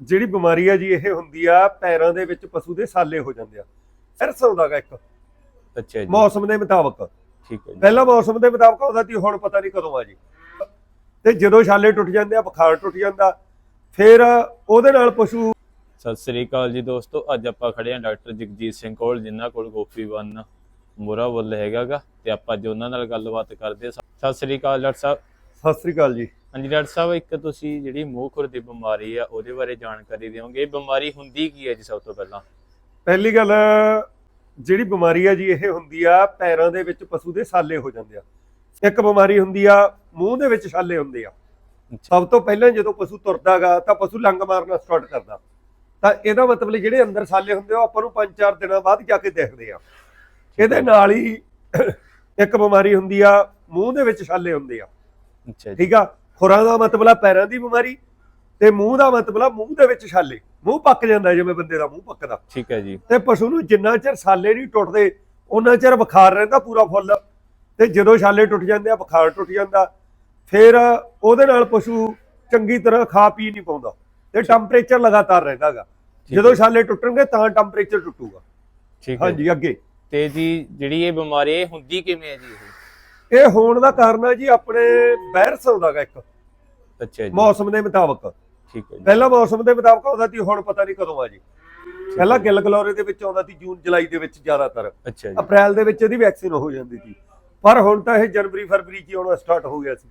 ਜਿਹੜੀ ਬਿਮਾਰੀ ਆ ਜੀ ਇਹ ਹੁੰਦੀ ਆ ਪੈਰਾਂ ਦੇ ਵਿੱਚ ਪਸ਼ੂ ਦੇ ਸਾਲੇ ਹੋ ਜਾਂਦੇ ਆ। ਅਰਸ ਆਉਂਦਾਗਾ ਇੱਕ। ਅੱਛਾ ਜੀ। ਮੌਸਮ ਦੇ ਮੁਤਾਬਕ। ਠੀਕ ਹੈ ਜੀ। ਪਹਿਲਾਂ ਮੌਸਮ ਦੇ ਮੁਤਾਬਕ ਆਉਂਦਾ ਸੀ ਹੁਣ ਪਤਾ ਨਹੀਂ ਕਦੋਂ ਆ ਜੀ। ਤੇ ਜਦੋਂ ਛਾਲੇ ਟੁੱਟ ਜਾਂਦੇ ਆ ਬੁਖਾਰ ਟੁੱਟ ਜਾਂਦਾ ਫਿਰ ਉਹਦੇ ਨਾਲ ਪਸ਼ੂ ਸਤਿ ਸ੍ਰੀ ਅਕਾਲ ਜੀ ਦੋਸਤੋ ਅੱਜ ਆਪਾਂ ਖੜੇ ਹਾਂ ਡਾਕਟਰ ਜਗਜੀਤ ਸਿੰਘ ਕੋਲ ਜਿਨ੍ਹਾਂ ਕੋਲ ਗੋਪੀ ਵਨ ਮੋਰਾ ਵੱਲ ਹੈਗਾਗਾ ਤੇ ਆਪਾਂ ਅੱਜ ਉਹਨਾਂ ਨਾਲ ਗੱਲਬਾਤ ਕਰਦੇ ਹਾਂ ਸਤਿ ਸ੍ਰੀ ਅਕਾਲ ਡਾਕਟਰ ਸਾਹਿਬ। ਸਤਿ ਸ੍ਰੀ ਅਕਾਲ ਜੀ। ਹਾਂਜੀ ਡਾਕਟਰ ਸਾਹਿਬ ਇੱਕ ਤੁਸੀਂ ਜਿਹੜੀ ਮੂੰਹ ਖੁਰ ਦੀ ਬਿਮਾਰੀ ਆ ਉਹਦੇ ਬਾਰੇ ਜਾਣਕਾਰੀ ਦਿਓਗੇ। ਇਹ ਬਿਮਾਰੀ ਹੁੰਦੀ ਕੀ ਹੈ ਜੀ ਸਭ ਤੋਂ ਪਹਿਲਾਂ? ਪਹਿਲੀ ਗੱਲ ਜਿਹੜੀ ਬਿਮਾਰੀ ਆ ਜੀ ਇਹ ਹੁੰਦੀ ਆ ਪੈਰਾਂ ਦੇ ਵਿੱਚ ਪਸ਼ੂ ਦੇ ਸਾਲੇ ਹੋ ਜਾਂਦੇ ਆ। ਇੱਕ ਬਿਮਾਰੀ ਹੁੰਦੀ ਆ ਮੂੰਹ ਦੇ ਵਿੱਚ ਛਾਲੇ ਹੁੰਦੇ ਆ। ਸਭ ਤੋਂ ਪਹਿਲਾਂ ਜਦੋਂ ਪਸ਼ੂ ਤੁਰਦਾਗਾ ਤਾਂ ਪਸ਼ੂ ਲੰਗ ਮਾਰਨਾ ਸਟਾਰਟ ਕਰਦਾ। ਤਾਂ ਇਹਦਾ ਮਤਲਬ ਜਿਹੜੇ ਅੰਦਰ ਸਾਲੇ ਹੁੰਦੇ ਆ ਆਪਾਂ ਨੂੰ 5-4 ਦਿਨਾਂ ਬਾਅਦ ਜਾ ਕੇ ਦਿਖਦੇ ਆ। ਇਹਦੇ ਨਾਲ ਹੀ ਇੱਕ ਬਿਮਾਰੀ ਹੁੰਦੀ ਆ ਮੂੰਹ ਦੇ ਵਿੱਚ ਛਾਲੇ ਹੁੰਦੇ ਆ। ਠੀਕ ਆ? ਖੁਰਾਂ ਦਾ ਮਤਲਬ ਆ ਪੈਰਾਂ ਦੀ ਬਿਮਾਰੀ ਤੇ ਮੂੰਹ ਦਾ ਮਤਲਬ ਆ ਮੂੰਹ ਦੇ ਵਿੱਚ ਛਾਲੇ। ਮੂੰਹ ਪੱਕ ਜਾਂਦਾ ਜਿਵੇਂ ਬੰਦੇ ਦਾ ਮੂੰਹ ਪੱਕਦਾ। ਠੀਕ ਹੈ ਜੀ। ਤੇ ਪਸ਼ੂ ਨੂੰ ਜਿੰਨਾ ਚਿਰ ਛਾਲੇ ਨਹੀਂ ਟੁੱਟਦੇ ਉਹਨਾਂ ਚਿਰ ਬੁਖਾਰ ਰਹਿੰਦਾ ਪੂਰਾ ਫੁੱਲ। ਤੇ ਜਦੋਂ ਛਾਲੇ ਟੁੱਟ ਜਾਂਦੇ ਆ ਬੁਖਾਰ ਟੁੱਟ ਜਾਂਦਾ ਫਿਰ ਉਹਦੇ ਨਾਲ ਪਸ਼ੂ ਚੰਗੀ ਤਰ੍ਹਾਂ ਖਾ ਪੀ ਨਹੀਂ ਪਾਉਂਦਾ। ਤੇ ਟੈਂਪਰੇਚਰ ਲਗਾਤਾਰ ਰਹਿੰਦਾਗਾ ਜਦੋਂ। ਛਾਲੇ ਟੁੱਟਣਗੇ ਤਾਂ ਟੈਂਪਰੇਚਰ ਟੁੱਟੂਗਾ। ਠੀਕ ਹੈ ਹਾਂਜੀ ਅੱਗੇ। ਤੇ ਜੀ ਜਿਹੜੀ ਇਹ ਬਿਮਾਰੀ ਇਹ ਹੁੰਦੀ ਕਿਵੇਂ ਹੈ ਜੀ ਇਹ? ਇਹ ਹੋਣ ਦਾ ਕਾਰਨ ਹੈ ਜੀ ਆਪਣੇ ਵਾਇਰਸ ਆਉਂਦਾਗਾ ਇੱਕ। ਅੱਛਾ ਜੀ। ਮੌਸਮ ਦੇ ਮੁਤਾਬਕ। ਠੀਕ ਹੈ ਜੀ। ਪਹਿਲਾਂ ਮੌਸਮ ਦੇ ਮੁਤਾਬਕ ਆਉਂਦਾ ਸੀ ਹੁਣ ਪਤਾ ਨਹੀਂ ਕਦੋਂ ਆ ਜੀ। ਪਹਿਲਾਂ ਗਿੱਲ ਗਲੋਰੇ ਦੇ ਵਿੱਚ ਆਉਂਦਾ ਸੀ ਜੂਨ ਜੁਲਾਈ ਦੇ ਵਿੱਚ ਜ਼ਿਆਦਾਤਰ। ਅੱਛਾ ਜੀ। ਅਪ੍ਰੈਲ ਦੇ ਵਿੱਚ ਇਹਦੀ ਵੈਕਸੀਨ ਹੋ ਜਾਂਦੀ ਸੀ। ਪਰ ਹੁਣ ਤਾਂ ਇਹ ਜਨਵਰੀ ਫਰਵਰੀ 'ਚ ਆਉਣਾ ਸਟਾਰਟ ਹੋ ਗਿਆ ਸੀ।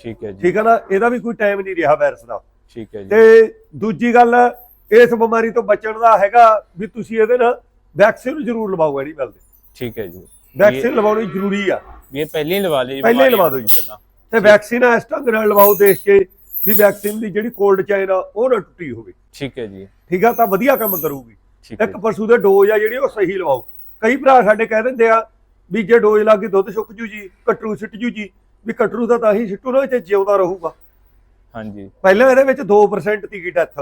ਠੀਕ ਹੈ ਜੀ। ਠੀਕ ਹੈ ਨਾ? ਇਹਦਾ ਵੀ ਕੋਈ ਟਾਈਮ ਨਹੀਂ ਰਿਹਾ ਵਾਇਰਸ ਦਾ। ਠੀਕ ਹੈ ਜੀ। ਤੇ ਦੂਜੀ ਗੱਲ ਇਸ ਬਿਮਾਰੀ ਤੋਂ ਬਚਣ ਦਾ ਹੈਗਾ ਵੀ ਤੁਸੀਂ ਇਹਦੇ ਨਾਲ ਵੈਕਸੀਨ ਜ਼ਰੂਰ ਲਵਾਓ ਗੱਲ ਤੇ ਠੀਕ ਹੈ ਜੀ। ਵੈਕਸੀਨ ਲਵਾਉਣੀ ਜ਼ਰੂਰੀ ਆ। ਇਹ ਪਹਿਲਾਂ ਹੀ ਲਵਾ ਲਈ ਪਹਿਲਾਂ ਲਵਾ ਦਿਓ ਜੀ। ਪਹਿਲਾਂ। ਤੇ ਵੈਕਸੀਨ ਇਸ ਢੰਗ ਨਾਲ ਲਵਾਓ ਦੇਖ ਕੇ ਵੀ ਵੈਕਸੀਨ ਦੀ ਜਿਹੜੀ ਕੋਲਡ ਚੈਨ ਆ ਉਹ ਨਾ ਟੁੱਟੀ ਹੋਵੇ। ਠੀਕ ਹੈ ਜੀ। ਠੀਕ ਆ ਤਾਂ ਵਧੀਆ ਕੰਮ ਕਰੂਗੀ। ਇੱਕ ਪਸ਼ੂ ਦੇ ਡੋਜ਼ ਆ ਜਿਹੜੀ ਉਹ ਸਹੀ ਲਵਾਓ। ਕਈ ਭਰਾ ਸਾਡੇ ਕਹਿ ਦਿੰਦੇ ਆ ਵੀ ਜੇ ਡੋਜ਼ ਲੱਗ ਗਈ ਦੁੱਧ ਸੁੱਕ ਜੂ ਜੀ ਕਟਰੂ ਸਿੱਟ ਜੂ ਜੀ ਵੀ ਕਟਰੂ ਦਾ ਤਾਂ ਹੀ ਸਿੱਟੂ ਨਾ ਤੇ ਜਿਉਂਦਾ ਰਹੂਗਾ। ਹਾਂਜੀ। ਪਹਿਲਾਂ ਇਹਦੇ ਵਿੱਚ 2% ਤੀ ਡੈਥ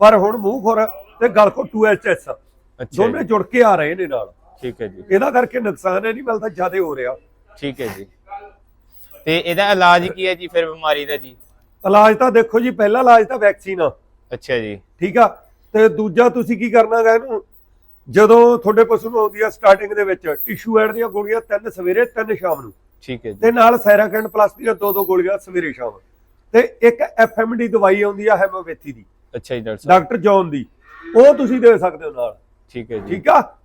ਪਰ ਹੁਣ ਮੂੰਹ ਖੁਰ ਤੇ ਗਲ ਕੋ 2HS ਅੱਛਾ ਦੋਨੇ ਜੁੜ ਕੇ ਆ ਰਹੇ ਨੇ ਨਾਲ। ਠੀਕ ਹੈ ਜੀ। ਇਹਦਾ ਕਰਕੇ ਨੁਕਸਾਨ ਹੈ ਨਹੀਂ ਮਿਲਦਾ ਜ਼ਿਆਦਾ ਹੋ ਰਿਹਾ। ਠੀਕ ਹੈ ਜੀ। ਤੇ ਇਹਦਾ ਇਲਾਜ ਕੀ ਹੈ ਜੀ ਫਿਰ ਬਿਮਾਰੀ ਦਾ ਜੀ? ਇਲਾਜ ਤਾਂ ਦੇਖੋ ਜੀ ਪਹਿਲਾ ਇਲਾਜ ਤਾਂ ਵੈਕਸੀਨ ਆ। ਅੱਛਾ ਜੀ। ਠੀਕ ਆ? ਤੇ ਦੂਜਾ ਤੁਸੀਂ ਕੀ ਕਰਨਾਗਾ ਇਹਨੂੰ? ਜਦੋਂ ਤੁਹਾਡੇ ਪਸ਼ੂ ਨੂੰ ਆਉਂਦੀ ਆ ਸਟਾਰਟਿੰਗ ਦੇ ਵਿੱਚ ਟਿਸ਼ੂ ਐਡ ਦੀਆਂ ਗੋਲੀਆਂ ਤਿੰਨ ਸਵੇਰੇ ਤਿੰਨ ਸ਼ਾਮ ਨੂੰ। ਠੀਕ ਹੈ ਜੀ। ਤੇ ਨਾਲ ਸੈਰਾਕੈਂਡ ਪਲੱਸ ਦੀਆਂ ਦੋ ਦੋ ਗੋਲੀਆਂ ਸਵੇਰੇ ਸ਼ਾਮ। ਤੇ ਇੱਕ ਐਫਐਮਡੀ ਦਵਾਈ ਆਉਂਦੀ ਆ ਹੈਮੋਪੈਥੀ ਦੀ। ਅੱਛਾ ਜੀ ਡਾਕਟਰ ਸਾਹਿਬ। ਡਾਕਟਰ ਜੌਨ ਦੀ। ਉਹ ਤੁਸੀਂ ਦੇ ਸਕਦੇ ਹੋ ਨਾਲ। ਠੀਕ ਹੈ ਜੀ। ਠੀਕ ਆ?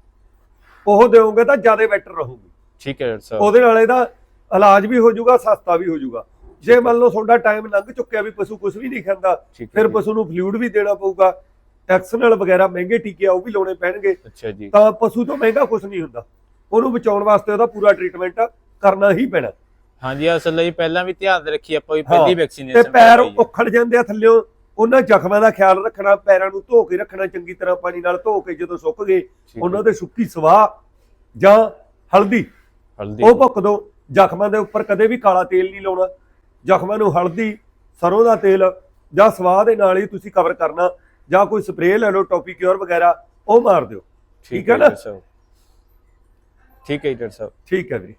ਉਹ ਦਿਓਗੇ ਤਾਂ ਜ਼ਿਆਦਾ ਬੈਟਰ ਰਹੂਗੀ। ਠੀਕ ਹੈ ਡਾਕਟਰ ਸਾਹਿਬ। ਉਹਦੇ ਨਾਲ ਇਹਦਾ ਇਲਾਜ ਵੀ ਹੋ ਜਾਊਗਾ ਸਸਤਾ ਵੀ ਹੋ ਜਾਊਗਾ। ਜੇ ਮੰਨ ਲਓ ਤੁਹਾਡਾ ਟਾਈਮ ਲੰਘ ਚੁੱਕਿਆ ਵੀ ਪਸ਼ੂ ਕੁਝ ਵੀ ਨਹੀਂ ਖਾਂਦਾ ਫਿਰ। ਪਸ਼ੂ ਨੂੰ ਫਲੂਇਡ ਵੀ ਦੇਣਾ ਪਊਗਾ। ਐਕਸਨਲ ਵਗੈਰਾ ਮਹਿੰਗੇ ਟੀਕੇ ਆ ਉਹ ਵੀ ਲਾਉਣੇ ਪੈਣਗੇ। ਅੱਛਾ ਜੀ। ਤਾਂ ਪਸ਼ੂ ਤੋਂ ਮਹਿੰਗਾ ਕੁਝ ਨਹੀਂ ਹੁੰਦਾ। ਉਹਨੂੰ ਬਚਾਉਣ ਵਾਸਤੇ ਉਹਦਾ ਪੂਰਾ ਟ੍ਰੀਟਮੈਂਟ ਕਰਨਾ ਹੀ ਪੈਣਾ। ਹਾਂਜੀ ਅਸਲ ਲਈ ਪਹਿਲਾਂ ਵੀ ਧਿਆਨ ਰੱਖੀ ਆਪਾਂ ਵੀ ਪਹਿਲੀ ਤੇ ਵੈਕਸੀਨੇਸ਼ਨ ਪੈਰ ਉਖੜ ਜਾਂਦੇ ਆ ਥੱਲਿਓਂ। ਉਹਨਾਂ ਜ਼ਖਮਾਂ ਦਾ ਖਿਆਲ ਰੱਖਣਾ ਪੈਰਾਂ ਨੂੰ ਧੋ ਕੇ ਰੱਖਣਾ ਚੰਗੀ ਤਰ੍ਹਾਂ ਪਾਣੀ ਨਾਲ ਧੋ ਕੇ ਜਦੋਂ ਸੁੱਕ ਗਏ ਉਹਨਾਂ ਦੇ ਸੁੱਕੀ ਸਵਾਹ ਜਾਂ ਹਲਦੀ। ਹਲਦੀ। ਉਹ ਭੁੱਕ ਦੋ। ਜ਼ਖਮਾਂ ਦੇ ਉੱਪਰ ਕਦੇ ਵੀ ਕਾਲਾ ਤੇਲ ਨਹੀਂ ਲਾਉਣਾ ਜ਼ਖਮਾਂ ਨੂੰ ਹਲਦੀ ਸਰੋਂ ਦਾ ਤੇਲ ਜਾਂ ਸਵਾਹ ਦੇ ਨਾਲ ਹੀ ਤੁਸੀਂ ਕਵਰ ਕਰਨਾ ਜਾਂ ਕੋਈ ਸਪਰੇਅ ਲੈ ਲਓ ਟੌਪੀਕਿਉਰ ਵਗੈਰਾ ਉਹ ਮਾਰ ਦਿਓ। ਠੀਕ ਹੈ ਨਾ? ਠੀਕ ਹੈ ਜੀ ਡਾਕਟਰ ਸਾਹਿਬ। ਠੀਕ ਹੈ ਵੀਰੇ।